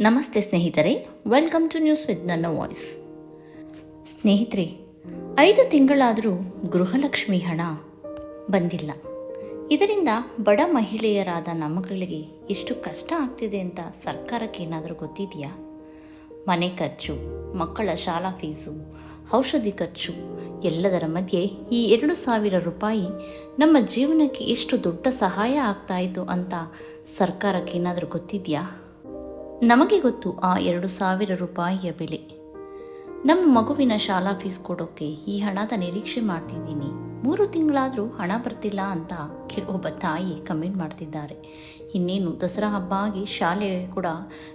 ನಮಸ್ತೆ ಸ್ನೇಹಿತರೆ welcome to news with ನನ್ನ ವಾಯ್ಸ್ ಸ್ನೇಹಿತರೆ, ಐದು ತಿಂಗಳಾದರೂ ಗೃಹಲಕ್ಷ್ಮಿ ಹಣ ಬಂದಿಲ್ಲ. ಇದರಿಂದ ಬಡ ಮಹಿಳೆಯರಾದ ನಮ್ಮಗಳಿಗೆ ಎಷ್ಟು ಕಷ್ಟ ಆಗ್ತಿದೆ ಅಂತ ಸರ್ಕಾರಕ್ಕೆ ಏನಾದರೂ ಗೊತ್ತಿದೆಯಾ? ಮನೆ ಖರ್ಚು, ಮಕ್ಕಳ ಶಾಲಾ ಫೀಸು ಔಷಧಿ ಖರ್ಚು, ಎಲ್ಲದರ ಮಧ್ಯೆ ಈ ಎರಡು ಸಾವಿರ ರೂಪಾಯಿ ನಮ್ಮ ಜೀವನಕ್ಕೆ ಎಷ್ಟು ದೊಡ್ಡ ಸಹಾಯ ಆಗ್ತಾಯಿತ್ತು ಅಂತ ಸರ್ಕಾರಕ್ಕೆ ಏನಾದರೂ ಗೊತ್ತಿದೆಯಾ? ನಮಗೆ ಗೊತ್ತು ಆ ಎರಡು ಸಾವಿರ ರೂಪಾಯಿಯ ಬೆಲೆ. ನಮ್ಮ ಮಗುವಿನ ಶಾಲಾ ಫೀಸ್ ಕೊಡೋಕೆ ಈ ಹಣದ ನಿರೀಕ್ಷೆ ಮಾಡ್ತಿದ್ದೀನಿ. ಮೂರು ತಿಂಗಳಾದರೂ ಹಣ ಬರ್ತಿಲ್ಲ ಅಂತ ಒಬ್ಬ ತಾಯಿ ಕಮೆಂಟ್ ಮಾಡ್ತಿದ್ದಾರೆ. ಇನ್ನೇನು ದಸರಾ ಹಬ್ಬ ಆಗಿ ಶಾಲೆ ಕೂಡ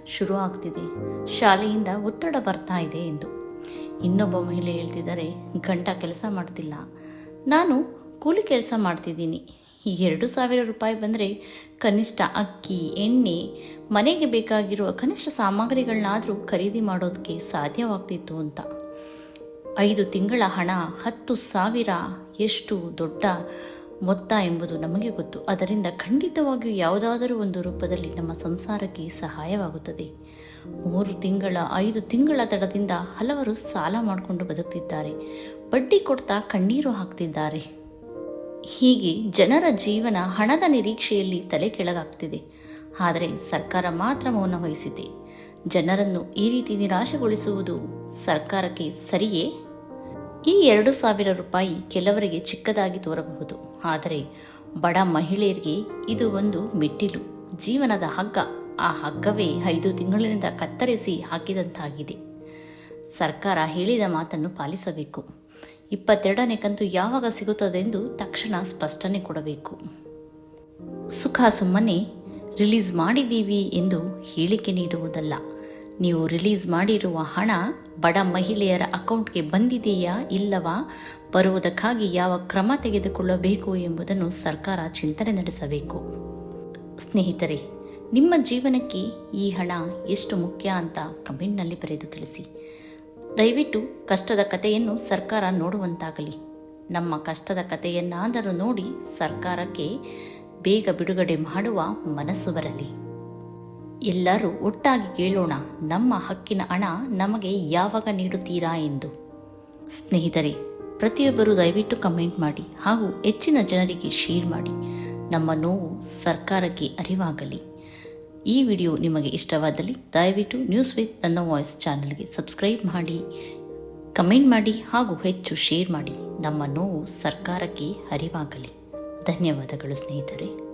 ಶುರು ಆಗ್ತಿದೆ. ಶಾಲೆಯಿಂದ ಒತ್ತಡ ಬರ್ತಾ ಇದೆ ಎಂದು. ಇನ್ನೊಬ್ಬ ಮಹಿಳೆ ಹೇಳ್ತಿದ್ದಾರೆ ಗಂಟ ಕೆಲಸ ಮಾಡ್ತಿಲ್ಲ. ನಾನು ಕೂಲಿ ಕೆಲಸ ಮಾಡ್ತಿದ್ದೀನಿ. ಈ ಎರಡು ಸಾವಿರ ರೂಪಾಯಿ ಬಂದರೆ ಕನಿಷ್ಠ ಅಕ್ಕಿ, ಎಣ್ಣೆ, ಮನೆಗೆ ಬೇಕಾಗಿರುವ ಕನಿಷ್ಠ ಸಾಮಗ್ರಿಗಳನ್ನಾದರೂ ಖರೀದಿ ಮಾಡೋದಕ್ಕೆ ಸಾಧ್ಯವಾಗ್ತಿತ್ತು ಅಂತ. ಐದು ತಿಂಗಳ ಹಣ, ಹತ್ತು ಸಾವಿರ, ಎಷ್ಟು ದೊಡ್ಡ ಮೊತ್ತ ಎಂಬುದು ನಮಗೆ ಗೊತ್ತು. ಅದರಿಂದ ಖಂಡಿತವಾಗಿಯೂ ಯಾವುದಾದರೂ ಒಂದು ರೂಪದಲ್ಲಿ ನಮ್ಮ ಸಂಸಾರಕ್ಕೆ ಸಹಾಯವಾಗುತ್ತದೆ. ಮೂರು ತಿಂಗಳ, ಐದು ತಿಂಗಳ ತಡದಿಂದ ಹಲವರು ಸಾಲ ಮಾಡಿಕೊಂಡು ಬದುಕ್ತಿದ್ದಾರೆ. ಬಡ್ಡಿ ಕೊಡ್ತಾ ಕಣ್ಣೀರು ಹಾಕ್ತಿದ್ದಾರೆ. ಹೀಗೆ ಜನರ ಜೀವನ ಹಣದ ನಿರೀಕ್ಷೆಯಲ್ಲಿ ತಲೆ ಕೆಳಗಾಗ್ತಿದೆ. ಆದರೆ ಸರ್ಕಾರ ಮಾತ್ರ ಮೌನ ವಹಿಸಿದೆ. ಜನರನ್ನು ಈ ರೀತಿ ನಿರಾಶೆಗೊಳಿಸುವುದು ಸರ್ಕಾರಕ್ಕೆ ಸರಿಯೇ? ಈ ಎರಡು ಸಾವಿರ ರೂಪಾಯಿ ಕೆಲವರಿಗೆ ಚಿಕ್ಕದಾಗಿ ತೋರಬಹುದು. ಆದರೆ ಬಡ ಮಹಿಳೆಯರಿಗೆ ಇದು ಒಂದು ಮೆಟ್ಟಿಲು. ಜೀವನದ ಹಗ್ಗ. ಆ ಹಗ್ಗವೇ ಐದು ತಿಂಗಳಿನಿಂದ ಕತ್ತರಿಸಿ ಹಾಕಿದಂತಾಗಿದೆ. ಸರ್ಕಾರ ಹೇಳಿದ ಮಾತನ್ನು ಪಾಲಿಸಬೇಕು. ಇಪ್ಪತ್ತೆರಡನೇ ಕಂತು ಯಾವಾಗ ಸಿಗುತ್ತದೆಂದು ತಕ್ಷಣ ಸ್ಪಷ್ಟನೆ ಕೊಡಬೇಕು. ಸುಖ ಸುಮ್ಮನೆ ರಿಲೀಸ್ ಮಾಡಿದ್ದೀವಿ ಎಂದು ಹೇಳಿಕೆ ನೀಡುವುದಲ್ಲ. ನೀವು ರಿಲೀಸ್ ಮಾಡಿರುವ ಹಣ ಬಡ ಮಹಿಳೆಯರ ಅಕೌಂಟ್ಗೆ ಬಂದಿದೆಯಾ ಇಲ್ಲವಾ? ಬರುವುದಕ್ಕಾಗಿ ಯಾವ ಕ್ರಮ ತೆಗೆದುಕೊಳ್ಳಬೇಕು ಎಂಬುದನ್ನು ಸರ್ಕಾರ ಚಿಂತನೆ ನಡೆಸಬೇಕು. ಸ್ನೇಹಿತರೆ, ನಿಮ್ಮ ಜೀವನಕ್ಕೆ ಈ ಹಣ ಎಷ್ಟು ಮುಖ್ಯ ಅಂತ ಕಮೆಂಟ್ನಲ್ಲಿ ಬರೆದು ತಿಳಿಸಿ. ದಯವಿಟ್ಟು ಕಷ್ಟದ ಕಥೆಯನ್ನು ಸರ್ಕಾರ ನೋಡುವಂತಾಗಲಿ. ನಮ್ಮ ಕಷ್ಟದ ಕಥೆಯನ್ನಾದರೂ ನೋಡಿ ಸರ್ಕಾರಕ್ಕೆ ಬೇಗ ಬಿಡುಗಡೆ ಮಾಡುವ ಮನಸ್ಸು ಬರಲಿ. ಎಲ್ಲರೂ ಒಟ್ಟಾಗಿ ಕೇಳೋಣ, ನಮ್ಮ ಹಕ್ಕಿನ ಹಣ ನಮಗೆ ಯಾವಾಗ ನೀಡುತ್ತೀರಾ ಎಂದು. ಸ್ನೇಹಿತರೆ, ಪ್ರತಿಯೊಬ್ಬರು ದಯವಿಟ್ಟು ಕಮೆಂಟ್ ಮಾಡಿ ಹಾಗೂ ಹೆಚ್ಚಿನ ಜನರಿಗೆ ಶೇರ್ ಮಾಡಿ. ನಮ್ಮ ನೋವು ಸರ್ಕಾರಕ್ಕೆ ಅರಿವಾಗಲಿ. ಈ ವಿಡಿಯೋ ನಿಮಗೆ ಇಷ್ಟವಾದಲ್ಲಿ ದಯವಿಟ್ಟು ನ್ಯೂಸ್ ವಿತ್ ನನ್ನ ವಾಯ್ಸ್ ಚಾನಲ್ಗೆ ಸಬ್ಸ್ಕ್ರೈಬ್ ಮಾಡಿ ಕಮೆಂಟ್ ಮಾಡಿ ಹಾಗೂ ಹೆಚ್ಚು ಶೇರ್ ಮಾಡಿ. ನಮ್ಮ ನೋವು ಸರ್ಕಾರಕ್ಕೆ ಅರಿವಾಗಲಿ. ಧನ್ಯವಾದಗಳು ಸ್ನೇಹಿತರೆ.